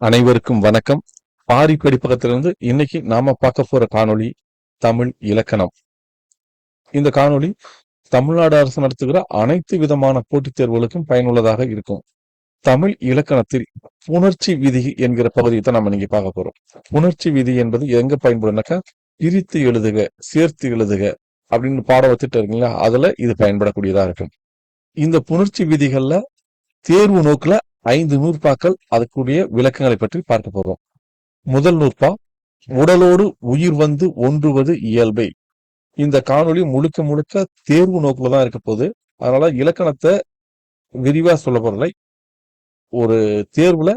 அனைவருக்கும் வணக்கம். பாரி படிப்பகத்திலிருந்து இன்னைக்கு நாம பார்க்க போற காணொளி தமிழ் இலக்கணம். இந்த காணொளி தமிழ்நாடு அரசு நடத்துகிற அனைத்து விதமான போட்டித் தேர்வுகளுக்கும் பயனுள்ளதாக இருக்கும். தமிழ் இலக்கணத்தில் புணர்ச்சி விதி என்கிற பகுதியை தான் நம்ம இன்னைக்கு பார்க்க போறோம். புணர்ச்சி விதி என்பது எங்க பயன்படும்னாக்கா பிரித்து எழுதுக சேர்த்து எழுதுக அப்படின்னு பாடம் வச்சுட்டு இருக்கீங்களா அதுல இது பயன்படக்கூடியதா இருக்கும். இந்த புணர்ச்சி விதிகள்ல தேர்வு நோக்குல ஐந்து நூற்பாக்கள் அதுக்குரிய விளக்கங்களை பற்றி பார்க்க போறோம் முதல் நூற்பா உடலோடு உயிர் வந்து ஒன்றுவது இயல்பை. இந்த காணொளி முழுக்க முழுக்க தேர்வு நோக்கில் தான் இருக்க போகுது. அதனால இலக்கணத்தை விரிவா சொல்ல போறலை ஒரு தேர்வுல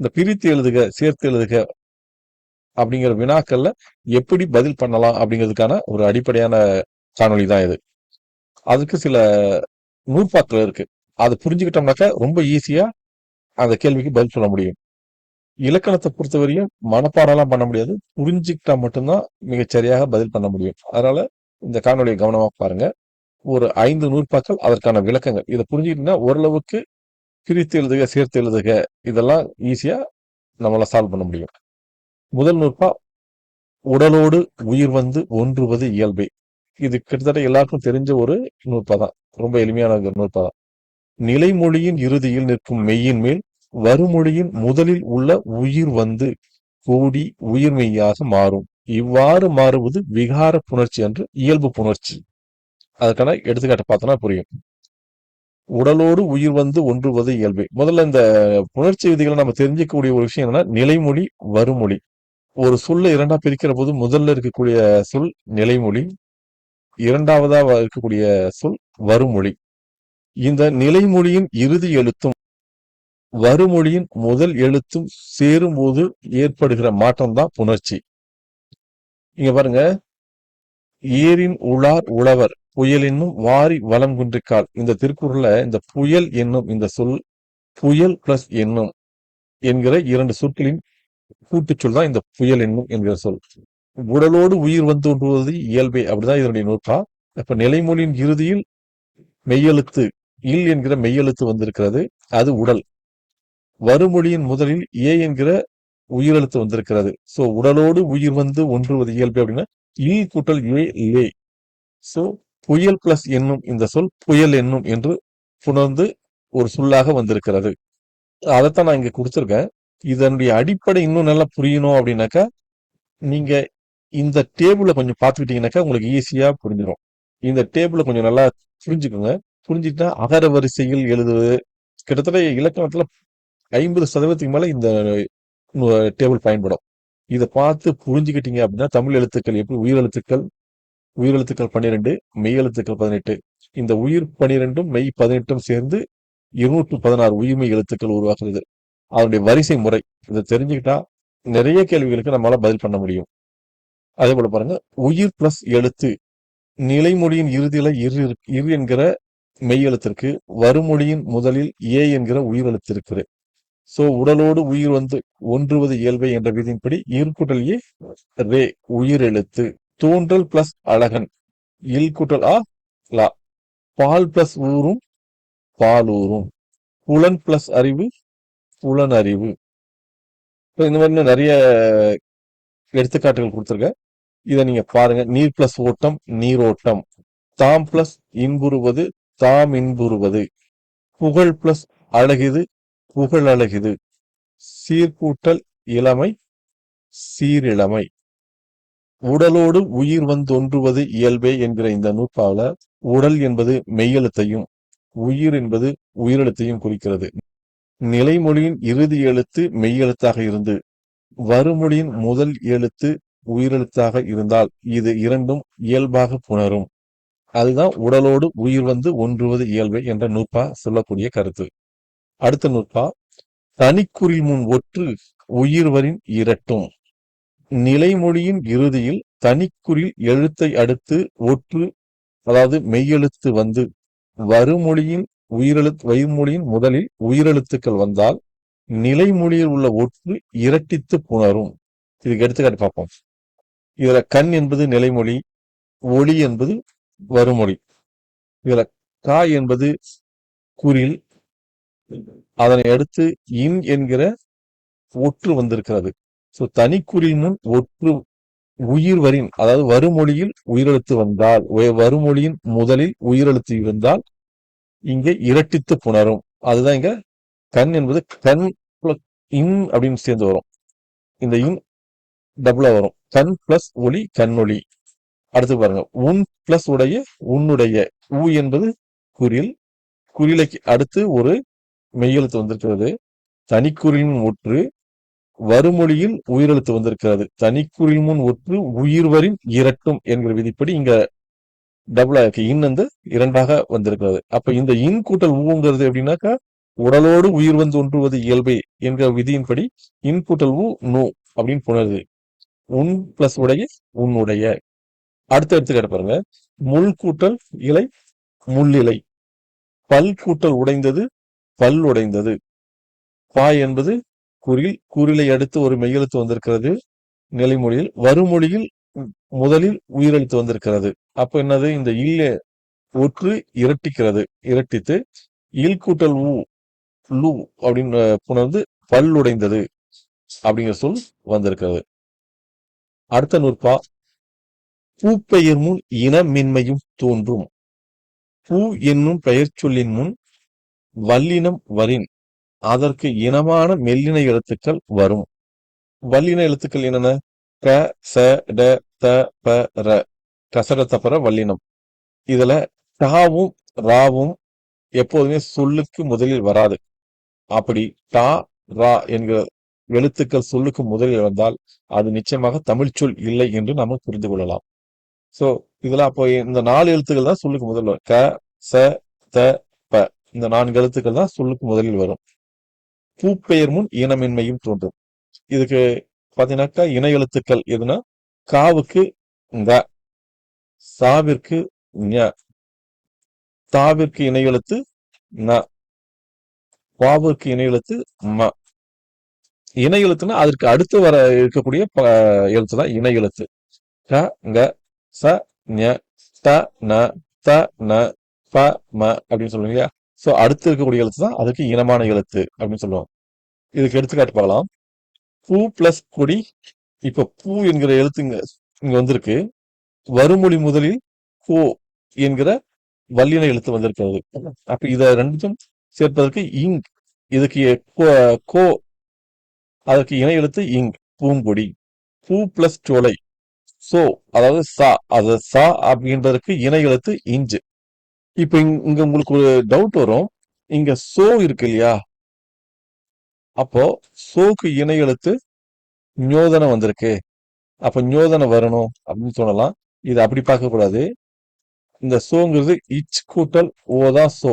இந்த பிரித்து எழுதுக சேர்த்து எழுதுக அப்படிங்கிற வினாக்கள்ல எப்படி பதில் பண்ணலாம் அப்படிங்கிறதுக்கான ஒரு அடிப்படையான காணொளி தான் இது. அதுக்கு சில நூற்பாக்கள் இருக்கு. அதை புரிஞ்சுக்கிட்டோம்னாக்கா ரொம்ப ஈஸியா அந்த கேள்விக்கு பதில் சொல்ல முடியும். இலக்கணத்தை பொறுத்தவரையும் மனப்பாடம்லாம் பண்ண முடியாது. புரிஞ்சுக்கிட்டா மட்டும்தான் மிகச்சரியாக பதில் பண்ண முடியும். அதனால இந்த காணொலியை கவனமாக பாருங்க. ஒரு ஐந்து நூற்பாக்கள் அதற்கான விளக்கங்கள். இதை புரிஞ்சுக்கிட்டீங்கன்னா ஓரளவுக்கு பிரித்து எழுதுக சேர்த்து எழுதுக. இதெல்லாம் ஈஸியா நம்மளால் சால்வ் பண்ண முடியும். முதல் நூற்பா உடலோடு உயிர் வந்து ஒன்றுவது இயல்பே. இது கிட்டத்தட்ட எல்லாருக்கும் தெரிஞ்ச ஒரு நூற்பா தான். ரொம்ப எளிமையான ஒரு நூற்பா தான். நிலைமொழியின் இறுதியில் நிற்கும் மெய்யின் மேல் வருமொழியின் முதலில் உள்ள உயிர் வந்து கூடி உயிர்மெய்யாக மாறும். இவ்வாறு மாறுவது விகார புணர்ச்சி என்று இயல்பு புணர்ச்சி. அதுக்கான எடுத்துக்காட்டு பார்த்தோம்னா புரியும். உடலோடு உயிர் வந்து ஒன்றுவது இயல்பு. முதல்ல இந்த புணர்ச்சி விதிகளை நம்ம தெரிஞ்சிக்கக்கூடிய ஒரு விஷயம் என்னன்னா நிலைமொழி வருமொழி. ஒரு சொல்ல இரண்டா பிரிக்கிற போது முதல்ல இருக்கக்கூடிய சொல் நிலைமொழி இரண்டாவதா இருக்கக்கூடிய சொல் வருமொழி. இந்த நிலைமொழியின் இறுதி எழுத்தும் வருமொழியின் முதல் எழுத்தும் சேரும்போது ஏற்படுகிற மாற்றம்தான் புணர்ச்சி. இங்க பாருங்க. ஏரின் உளார் உழவர் புயல் என்னும் வாரி வளம் குன்றிக்கால். இந்த திருக்குறள்ல இந்த புயல் என்னும் இந்த சொல் புயல் பிளஸ் என்னும் என்கிற இரண்டு சொற்களின் கூட்டுச்சொல் தான் இந்த புயல் என்னும் என்கிற சொல். உடலோடு உயிர் வந்து ஒன்றுவது இயல்பே. அப்படிதான் இதனுடைய நூற்றா இப்ப நிலைமொழியின் இறுதியில் மெய்யெழுத்து இல் என்கிற மெய்யெழுத்து வந்திருக்கிறது அது உடல். வருமொழியின் முதலில் ஏ என்கிற உயிரெழுத்து வந்திருக்கிறது. சோ உடலோடு உயிர் வந்து ஒன்றுவது இயல்பு அப்படின்னா இல் கூட்டல் ஏ லே. சோ புயல் பிளஸ் என்னும் இந்த சொல் புயல் என்னும் என்று புணர்ந்து ஒரு சொல்லாக வந்திருக்கிறது. அதைத்தான் நான் இங்க கொடுத்துருக்கேன். இதனுடைய அடிப்படை இன்னும் நல்லா புரியணும் அப்படின்னாக்கா நீங்க இந்த டேபிளை கொஞ்சம் பார்த்துக்கிட்டீங்கன்னாக்கா உங்களுக்கு ஈஸியா புரிஞ்சிடும் இந்த டேபிளை கொஞ்சம் நல்லா புரிஞ்சுக்கோங்க. புரிஞ்சுட்டா அகர வரிசையில் எழுதுவது. கிட்டத்தட்ட இலக்கணத்துல ஐம்பது சதவீதத்துக்கு மேல இந்த டேபிள் பயன்படும். இதை பார்த்து புரிஞ்சுக்கிட்டீங்க அப்படின்னா தமிழ் எழுத்துக்கள் எப்படி? உயிர் எழுத்துக்கள் உயிர் எழுத்துக்கள் பன்னிரெண்டு மெய் எழுத்துக்கள் பதினெட்டு. இந்த உயிர் பன்னிரெண்டும் மெய் பதினெட்டும் சேர்ந்து இருநூற்று பதினாறு உயிர்மெய் எழுத்துக்கள் உருவாக்குறது அதனுடைய வரிசை முறை. இதை தெரிஞ்சுக்கிட்டா நிறைய கேள்விகளுக்கு நம்மளால பதில் பண்ண முடியும். அதே போல பாருங்க. உயிர் பிளஸ் எழுத்து. நிலைமொழியின் இறுதியில இரு இரு என்கிற மெய் எழுத்திற்கு வருமொழியின் முதலில் ஏ என்கிற உயிர் சோ உடலோடு உயிர் வந்து ஒன்றுவது இயல்பை என்ற விதியின்படி ஈர்க்குட்டல் ஏ ரே உயிர் எழுத்து தோன்றல் பிளஸ் அழகன். இல்குட்டல் ஆ லா. பால் பிளஸ் ஊரும் பாலூரும் புலன் பிளஸ் அறிவு புலன் அறிவு. இந்த மாதிரி நிறைய எடுத்துக்காட்டுகள் கொடுத்துருக்கேன் இதை நீங்க பாருங்க. நீர் பிளஸ் ஓட்டம் நீரோட்டம். தாம் பிளஸ் இன்புறுவது தாம் இன்புறுவது புகழ் பிளஸ் அழகிது புகழ் அழகிது. சீர்கூட்டல் இளமை சீரிழமை. உடலோடு உயிர் வந்தொன்றுவது இயல்பே என்கிற இந்த நூற்பால உடல் என்பது மெய்யெழுத்தையும் உயிர் என்பது உயிரெழுத்தையும் குறிக்கிறது. நிலைமொழியின் இறுதி எழுத்து மெய்யெழுத்தாக இருந்து வருமொழியின் முதல் எழுத்து உயிரெழுத்தாக இருந்தால் இது இரண்டும் இயல்பாக புணரும். அதுதான் உடலோடு உயிர் வந்து ஒன்றுவது இயல்பு என்ற நூற்பா சொல்லக்கூடிய கருத்து. அடுத்த நூற்பா தனிக்குறில் முன் ஒற்று உயிர்வரின் இரட்டும். நிலைமொழியின் இறுதியில் தனிக்குறில் எழுத்தை அடுத்து ஒற்று அதாவது மெய்யெழுத்து வந்து வருமொழியின் உயிரெழுத்து வைமொழியின் முதலில் உயிரெழுத்துக்கள் வந்தால் நிலைமொழியில் உள்ள ஒற்று இரட்டித்து புணரும். இதுக்கு எடுத்துக்காட்டு பார்ப்போம். இதுல கண் என்பது நிலைமொழி ஒளி என்பது வருமொழி இதுல கா என்பது குறில் அதனை அடுத்து இன் என்கிற ஒற்று வந்திருக்கிறது. ஸோ தனிக்குறில் முன் ஒற்று உயிர் வரின் அதாவது வருமொழியில் உயிரெழுத்து வந்தால் வருமொழியின் முதலில் உயிரெழுத்து இருந்தால் இங்கே இரட்டித்து புணரும். அதுதான் இங்க கண் என்பது கண் plus இன் அப்படின்னு சேர்ந்து வரும். இந்த இன் டபுளா வரும். கண் பிளஸ் ஒளி கண்ணொளி அடுத்து பாருங்க. உன் பிளஸ் உடைய உன்னுடைய உ என்பது குரில். குறிலைக்கு அடுத்து ஒரு மெய்யெழுத்து வந்திருக்கிறது. தனிக்குறியின் ஒற்று வருமொழியில் உயிரெழுத்து வந்திருக்கிறது. தனிக்குறில் முன் ஒற்று உயிர்வரின் இரட்டும் என்கிற விதிப்படி இங்க டபுளா இருக்கு. இன் வந்து இரண்டாக வந்திருக்கிறது. அப்ப இந்த இன் கூட்டல் ஊங்கிறது எப்படின்னாக்கா உடலோடு உயிர் வந்து ஒன்றுவது இயல்பே என்கிற விதியின்படி இன் கூட்டல் ஊ நோ அப்படின்னு புணருது உன் பிளஸ் உடைய உன்னுடைய. அடுத்த எடுத்துக்காட்டு பாருங்க. முள் கூட்டல் இலை முள்ளிலை. பல் கூட்டல் உடைந்தது பல் உடைந்தது. பா என்பது குறில் குறிலை அடுத்து ஒரு மெய்யெழுத்து வந்திருக்கிறது. நிலைமொழியில் வருமொழியில் முதலில் உயிரெழுத்து வந்திருக்கிறது. அப்ப என்னது? இந்த இல்ல ஒற்று இரட்டிக்கிறது. இரட்டித்து இல் கூட்டல் ஊ லூ அப்படின்னு புணர்ந்து பல் உடைந்தது அப்படிங்கிற சொல் வந்திருக்கிறது. அடுத்த நூற்பா பூப்பெயர் முன் இனமின்மையும் தோன்றும். பூ என்னும் பெயர் சொல்லின் முன் வல்லினம் வரின் அதற்கு இனமான மெல்லின எழுத்துக்கள் வரும். வல்லின எழுத்துக்கள் என்னென்ன? க ச ட த ப ர. கசட தப்பற வல்லினம். இதுல டாவும் ராவும் எப்போதுமே சொல்லுக்கு முதலில் வராது. அப்படி டா ரா என்கிற எழுத்துக்கள் சொல்லுக்கு முதலில் வந்தால் அது நிச்சயமாக தமிழ் சொல் இல்லை என்று நாம புரிந்து கொள்ளலாம். சோ இதுல அப்போ இந்த நாலு எழுத்துக்கள் தான் சொல்லுக்கு முதல்ல வரும். க ச த ப. இந்த நான்கு எழுத்துக்கள் தான் சொல்லுக்கு முதலில் வரும். பூப்பெயர் முன் இனமின்மையும் தோன்றும். இதுக்கு பாத்தீங்கன்னாக்கா இணை எழுத்துக்கள் எதுனா காவுக்கு ங்க சாவிற்கு ஞ தாவிற்கு இணை எழுத்து ந வாவிற்கு இணை எழுத்து ம. இணை எழுத்துனா அதற்கு அடுத்து வர இருக்கக்கூடிய ப- எழுத்து தான் இணை எழுத்து. க க ச ஞ ட ந த ந ப ம அப்படின்னு சொல்லுவோம் இல்லையா? ஸோ அடுத்து இருக்கக்கூடிய எழுத்து தான் அதுக்கு இனமான எழுத்து அப்படின்னு சொல்லுவோம். இதுக்கு எடுத்துக்காட்டு பார்க்கலாம். பூ பிளஸ் கொடி இப்போ பூ என்கிற எழுத்து இங்க இங்க வந்திருக்கு. வருமொழி முதலில் கோ என்கிற வல்லின எழுத்து வந்திருக்கிறது. அப்ப இத ரெண்டும் சேர்ப்பதற்கு இங் இதுக்கு கோ- கோ அதற்கு இணை எழுத்து இங் பூங்கொடி. பூ பிளஸ் சோலை சோ அதாவது சா அது சா அப்படின்றதுக்கு இணை எழுத்து இஞ்சு. இப்போ இங்க உங்களுக்கு ஒரு டவுட் வரும். இங்க சோ இருக்கு இல்லையா? அப்போ சோக்கு இணை எழுத்து ஞோதனை வந்திருக்கு. அப்ப ஞோதனை வரணும் அப்படின்னு சொல்லலாம். இது அப்படி பார்க்க கூடாது. இந்த சோங்கிறது இச் கூட்டல் ஓ தான் சோ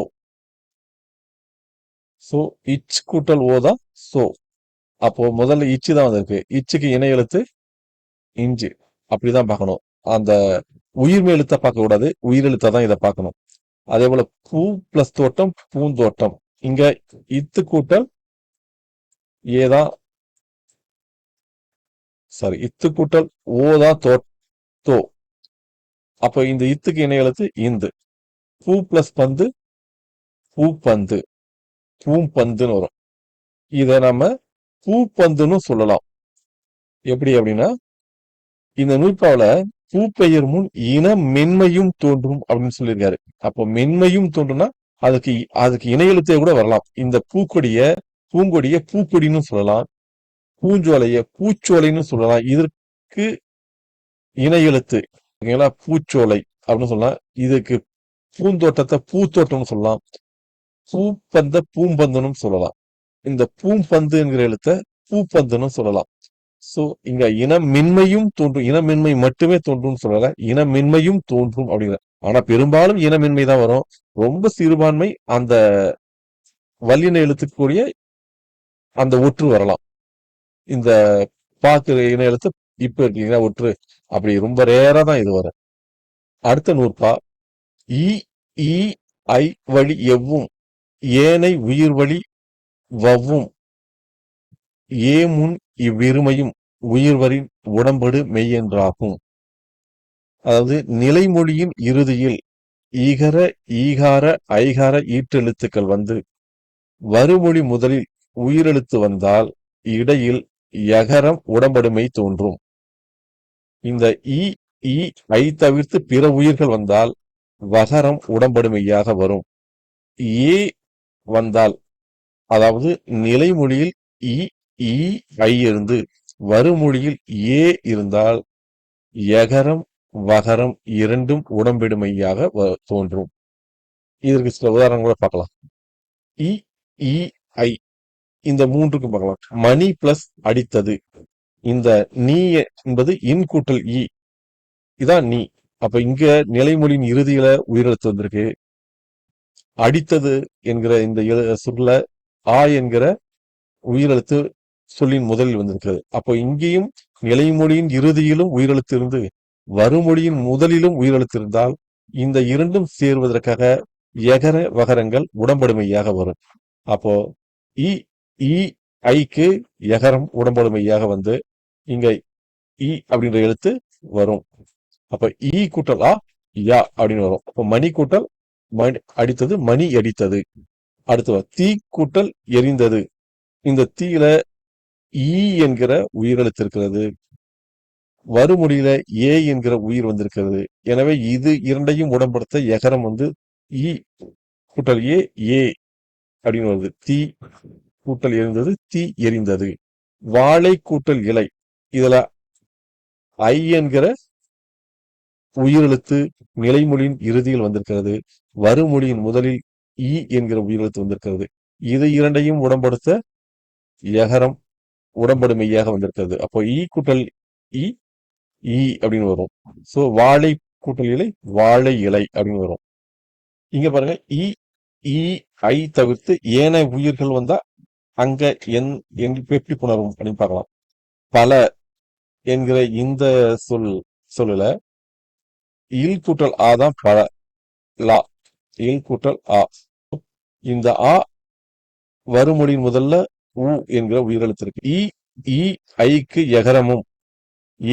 சோ இச் கூட்டல் ஓ தான் சோ அப்போ முதல்ல இச்சு தான் வந்திருக்கு. இச்சுக்கு இணை எழுத்து இஞ்சு. அப்படிதான் பார்க்கணும். அந்த உயிர் எழுத்த பார்க்க கூடாது. உயிரெழுத்தை தான் இதை பார்க்கணும். அதே போல பூ பிளஸ் தோட்டம் பூந்தோட்டம். இங்க இத்து கூட்டல் ஏதான்? சாரி இத்து கூட்டல் ஓதான் தோ தோ. அப்ப இந்த இத்துக்கு இணை எழுத்து? இந்து. பூ பிளஸ் பந்து பூ பந்து. பூம்பந்துன்னு வரும். இதை நம்ம பூ பந்துன்னு சொல்லலாம். எப்படி அப்படின்னா இந்த நூற்பாவில பூப்பெயர் முன் இன மென்மையும் தோன்றும் அப்படின்னு சொல்லியிருக்காரு. அப்போ மென்மையும் தோன்றும்னா அதுக்கு அதுக்கு இணையெழுத்தே கூட வரலாம். இந்த பூக்கொடிய பூங்கொடிய பூக்கொடின்னு சொல்லலாம். பூஞ்சோலைய பூச்சோலைன்னு சொல்லலாம். இதற்கு இணையெழுத்து ஓகேங்களா? பூச்சோலை அப்படின்னு சொல்லலாம். இதுக்கு பூந்தோட்டத்தை பூத்தோட்டம்னு சொல்லலாம். பூப்பந்த பூம்பந்தனும் சொல்லலாம். இந்த பூம்பந்து என்கிற எழுத்த பூப்பந்தனும் சொல்லலாம். சோ இங்க இனமின்மையும் தோன்றும். இனமின்மை மட்டுமே தோன்றும்னு சொல்லல. இனமின்மையும் தோன்றும் அப்படிங்கிற. ஆனா பெரும்பாலும் இனமின்மை தான் வரும். ரொம்ப சிறுபான்மை அந்த வல்லின எழுத்துக்கூடிய அந்த ஒற்று வரலாம். இந்த பாக்கு இன எழுத்து இப்ப இருக்கீங்கன்னா ஒற்று. அப்படி ரொம்ப ரேரா தான் இது வரும். அடுத்த நூற்பா. இ ஐ வழி எவ்வும். ஏனை உயிர் வழி வவ்வும். ஏமுன் இவ்விருமையும் உயிர்வரின் உடம்படு மெய்யென்றாகும். அதாவது நிலைமொழியின் இறுதியில் ஈகர ஈகார ஐகார ஈற்றெழுத்துக்கள் வந்து வருமொழி முதலில் உயிரெழுத்து வந்தால் இடையில் யகரம் உடம்படுமை தோன்றும். இந்த இ இ ஐ தவிர்த்து பிற உயிர்கள் வந்தால் வகரம் உடம்படுமையாக வரும். ஏ வந்தால் அதாவது நிலைமொழியில் இ இ ஐ இருந்து வருமொழியில் ஏ இருந்தால் எகரம் வகரம் இரண்டும் உடம்பெடுமையாக வ- தோன்றும். இதற்கு சில உதாரணம் கூட பார்க்கலாம். இ இ ஐ. இந்த மூன்றுக்கும் பார்க்கலாம். மணி பிளஸ் அடித்தது. இந்த நீ என்பது இன் கூட்டல் இ இதான் நீ. அப்ப இங்க நிலைமொழியின் இறுதியில உயிரெழுத்து வந்திருக்கு. அடித்தது என்கிற இந்த எழு- சொல்ல ஆ என்கிற உயிரெழுத்து சொல்லின் முதலில் வந்திருக்கிறது. அப்போ இங்கேயும் நிலைமொழியின் இறுதியிலும் உயிரெழுத்திருந்து வருமொழியின் முதலிலும் உயிரெழுத்து இருந்தால் இந்த இரண்டும் சேர்வதற்காக எகர வகரங்கள் உடம்படுமையாக வரும். அப்போ இ இ ஐக்கு எகரம் உடம்படுமையாக வந்து இங்க இ அப்படின்ற எழுத்து வரும். அப்ப இ கூட்டல் ஆ யா அப்படின்னு வரும். அப்ப மணி கூட்டல் மணி அடித்தது மணி அடித்தது அடுத்து தீ கூட்டல் எரிந்தது. இந்த தீயில ஈ என்கிற உயிரெழுத்து இருக்கிறது வருமொழியில ஏ என்கிற உயிர் வந்திருக்கிறது. எனவே இது இரண்டையும் உடம்படுத்த எகரம் வந்து ஈ கூட்டல் ஏ ஏ அப்படின்னு வருது. தீ கூட்டல் எரிந்தது தீ எரிந்தது. வாழை கூட்டல் இலை. இதுல ஐ என்கிற உயிரெழுத்து நிலைமொழியின் இறுதியில் வந்திருக்கிறது. வருமொழியின் முதலில் இ என்கிற உயிரெழுத்து வந்திருக்கிறது. இது இரண்டையும் உடம்படுத்த எகரம் உடம்படுமையாக வந்திருக்கிறது. அப்போ ஈ கூட்டல் இ ஈ அப்படின்னு வரும். சோ வாழை கூட்டல் இலை வாழை இலை அப்படின்னு வரும். இங்க பாருங்க இ இ ஐ தவிர்த்து ஏனைய உயிர்கள் வந்தா அங்க என் என் எப்படி புணரும் அப்படின்னு பார்க்கலாம். பல என்கிற இந்த சொல் சொல்லல இல் கூட்டல் ஆ தான் பல லா இல் கூட்டல் ஆ. இந்த ஆ வருமொழியின் முதல்ல உ என்கிற உயிரெழுத்திருக்கு இ இ ஐக்கு எகரமும்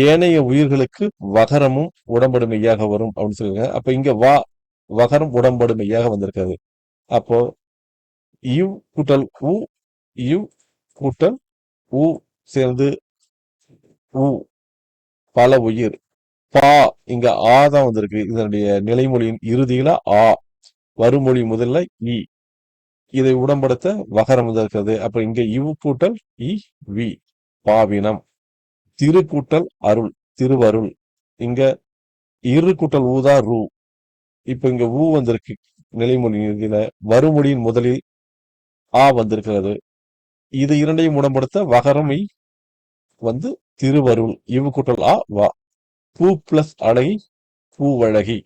ஏனைய உயிர்களுக்கு வகரமும் உடம்படுமையாக வரும் அப்படின்னு சொல்லியிருக்காங்க அப்ப இங்க வா வகரம் உடம்படுமையாக வந்திருக்காது. அப்போ இவ் கூட்டல் உ இவ் கூட்டல் உ சேர்ந்து உ பல உயிர். பா இங்க ஆ தான் வந்திருக்கு. இதனுடைய நிலைமொழியின் இறுதியில ஆ வருமொழி முதல்ல இ. இதை உடம்படுத்த வகரம் இருக்கிறது அப்ப இங்க இவு கூட்டல் இ வி பாவினம். திரு கூட்டல் அருள் திருவருள். இங்க இரு கூட்டல் ஊதா ரூ. இப்ப இங்க ஊ வந்திருக்கு. நிலைமொழி இறுதியில வருமொழியின் முதலில் ஆ வந்திருக்கிறது. இது இரண்டையும் உடம்படுத்த வகரமை வந்து திருவருள். இவு கூட்டல் ஆ வா. பூ பிளஸ் அழகி பூவழகி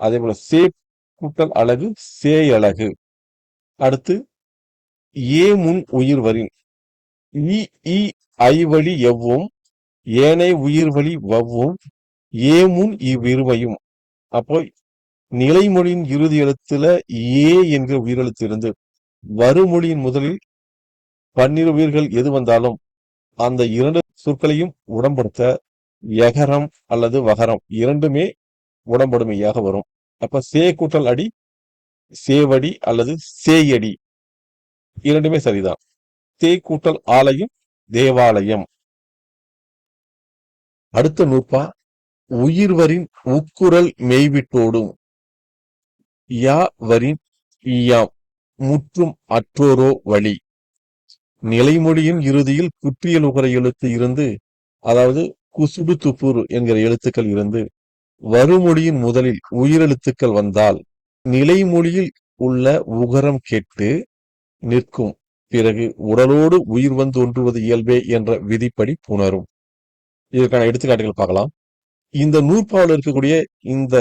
அதே போல சே கூட்டல் அழகு சே அழகு அடுத்து ஏ முன் உயிர் வரின். இ இ ஐ வழி எவ்வும் ஏனை உயிர் வழி வவ்வும் ஏ முன் இவ்விருமையும். அப்போ நிலைமொழியின் இறுதி எழுத்துல ஏ என்கிற உயிரெழுத்து இருந்து வருமொழியின் முதலில் பன்னிரு உயிர்கள் எது வந்தாலும் அந்த இரண்டு சொற்களையும் உடம்படுத்த எகரம் அல்லது வகரம் இரண்டுமே உடம்படுமையாக வரும். அப்ப சே கூட்டல் அடி சேவடி அல்லது சேயடி. இரண்டுமே சரிதான். தே கூட்டல் ஆலயம் தேவாலயம். அடுத்த நூற்பா உயிர்வரின் உக்குரல் மெய்விட்டோடும் யா வரின் ஈயாம் முற்றும் அற்றோரோ வழி. நிலைமொழியின் இறுதியில் குற்றியல் உகர எழுத்து இருந்து அதாவது குசுடு துப்புரு என்கிற எழுத்துக்கள் இருந்து வருமொழியின் முதலில் உயிரெழுத்துக்கள் வந்தால் நிலைமொழியில் உள்ள உகரம் கேட்டு நிற்கும். பிறகு உடலோடு உயிர் வந்து ஒன்றுவது இயல்பே என்ற விதிப்படி புணரும். இதற்கான எடுத்துக்காட்டுகள் பார்க்கலாம். இந்த நூற்பாவில் இருக்கக்கூடிய இந்த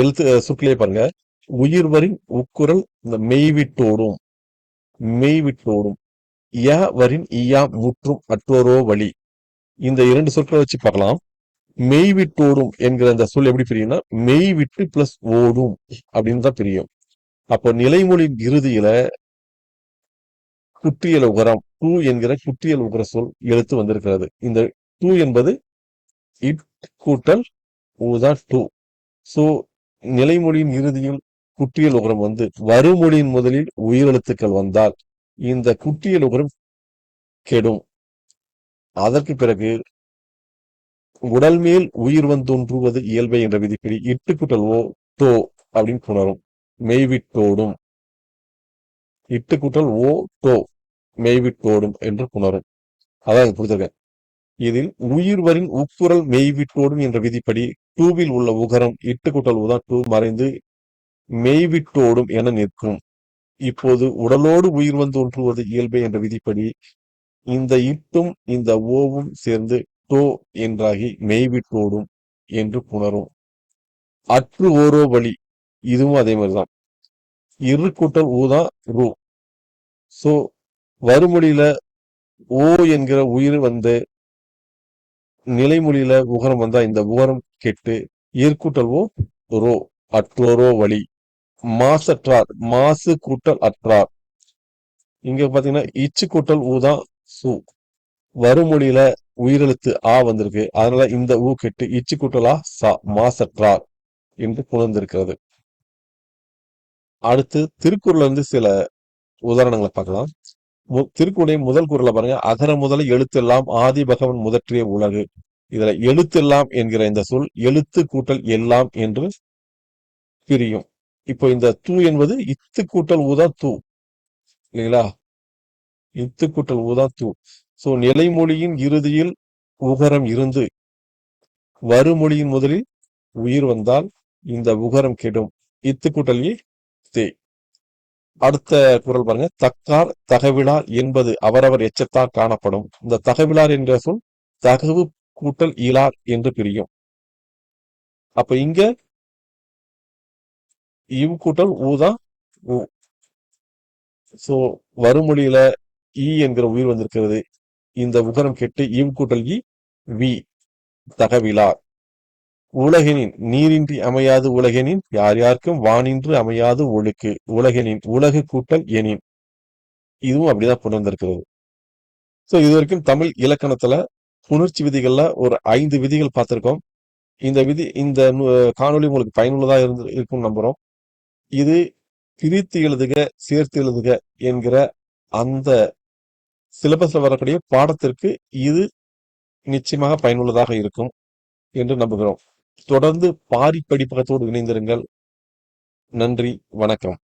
எழுத்து சுற்றிலே பாருங்க. உயிர்வரின் உக்குரல் இந்த மெய்விட்டோடும் மெய்விட்டோடும் யா வரின் இயா முற்றும் அற்றோரோ வழி. இந்த இரண்டு சொற்களை வச்சு பார்க்கலாம். மெய் விட்டு ஓடும் என்கிற அந்த சொல் எப்படி பிரியும்னா மெய் விட்டு பிளஸ் ஓடும் அப்படின்னு தான் பிரியும். அப்போ நிலைமொழியின் இறுதியில குற்றியல் உகரம் டூ என்கிற குற்றியல் உகர சொல் எழுத்து வந்திருக்கிறது. இந்த டூ என்பது இட் கூட்டல் ஊதான் டூ. ஸோ நிலைமொழியின் இறுதியில் குற்றியல் உகரம் வந்து வருமொழியின் முதலில் உயிரெழுத்துக்கள் வந்தால் இந்த குற்றியல் உகரம் கெடும். அதற்கு பிறகு உடல் மேல் உயிர் வந்தோன்றுவது இயல்பை என்ற விதிப்படி இட்டு குட்டல் ஓ டோ அப்படின்னு புணரும். மெய்விட்டோடும். இட்டு கூட்டல் ஓ தோ மெய்விட்டோடும் என்று புணரும். அதான் புரிஞ்சிருக்கேன். இதில் உயிர்வரின் உப்புரல் மெய்விட்டோடும் என்ற விதிப்படி டூவில் உள்ள உகரம் இட்டு கூட்டல் டூ மறைந்து மெய்விட்டோடும் என நிற்கும். இப்போது உடலோடு உயிர் வந்து ஒன்றுவது இயல்பே என்ற விதிப்படி இந்த இட்டும் இந்த ஓவும் சேர்ந்து டோ என்றாகி மெய்விட்டோடும் என்று புணரும். அற்று ஓரோ வழி இதுவும் அதே மாதிரிதான். இரு கூட்டல் ஊதான் ரூ. சோ வறுமொழியில ஓ என்கிற உயிர் வந்து நிலைமொழியில உகரம் வந்தா இந்த உகரம் கெட்டு ஈர்க்கூட்டல் ஓ ரோ. அற்றோரோ வழி மாசற்றார் மாசு கூட்டல் அற்றார். இங்க பாத்தீங்கன்னா இச்சு கூட்டல் ஊதான் சு. வறுமொழியில உயிரெழுத்து ஆ வந்திருக்கு. அதனால இந்த ஊ கெட்டு இச்சு கூட்டலா சா மாசற்றார் என்று புலர்ந்திருக்கிறது. அடுத்து திருக்குறள் இருந்து சில உதாரணங்களை பார்க்கலாம். மு- திருக்குறளுடைய முதல் குரலை பாருங்க. அகர முதல எழுத்தெல்லாம் ஆதி பகவன் முதற்றிய உலகு. இதுல எழுத்தெல்லாம் என்கிற இந்த சொல் எழுத்து கூட்டல் எல்லாம் என்று பிரியும். இப்போ இந்த தூ என்பது இத்து கூட்டல் ஊதா தூ. இல்லைங்களா? இத்து கூட்டல் ஊதா தூ. சோ நிலைமொழியின் இறுதியில் உகரம் இருந்து வருமொழியின் முதலில் உயிர் வந்தால் இந்த உகரம் கெடும். இத்து கூட்டலியே தே. அடுத்த குரல் பாருங்க. தக்கார் தகவிலார் என்பது அவரவர் எச்சத்தால் காணப்படும். இந்த தகவிலார் என்ற சொல் தகவு கூட்டல் இலார் என்று பிரியும். அப்ப இங்க இவ் கூட்டல் ஊதா ஊ. சோ வறுமொழியில ஈ என்கிற உயிர் வந்திருக்கிறது. இந்த உகரம் கெட்டு ஈவ் கூட்டல் இ வி தகவிலார் உலகெனின் நீரின்றி அமையாது உலகெனின் யார் யாருக்கும் வானின்று அமையாது ஒழுக்கு. உலகெனின் உலகு கூட்டல் எனின். இதுவும் அப்படிதான் புணர்ந்திருக்கிறது. சோ இது வரைக்கும் தமிழ் இலக்கணத்துல புணர்ச்சி விதிகள்ல ஒரு ஐந்து விதிகள் பார்த்திருக்கோம். இந்த விதி இந்த காணொலி காணொளி உங்களுக்கு பயனுள்ளதா இருந்து இருக்கும் நம்புறோம். இது பிரித்து எழுதுக சேர்த்து எழுதுக என்கிற அந்த சிலபஸ்ல வரக்கூடிய பாடத்திற்கு இது நிச்சயமாக பயனுள்ளதாக இருக்கும் என்று நம்புகிறோம். தொடர்ந்து பாரி படிப்பகத்தோடு இணைந்திருங்கள். நன்றி வணக்கம்.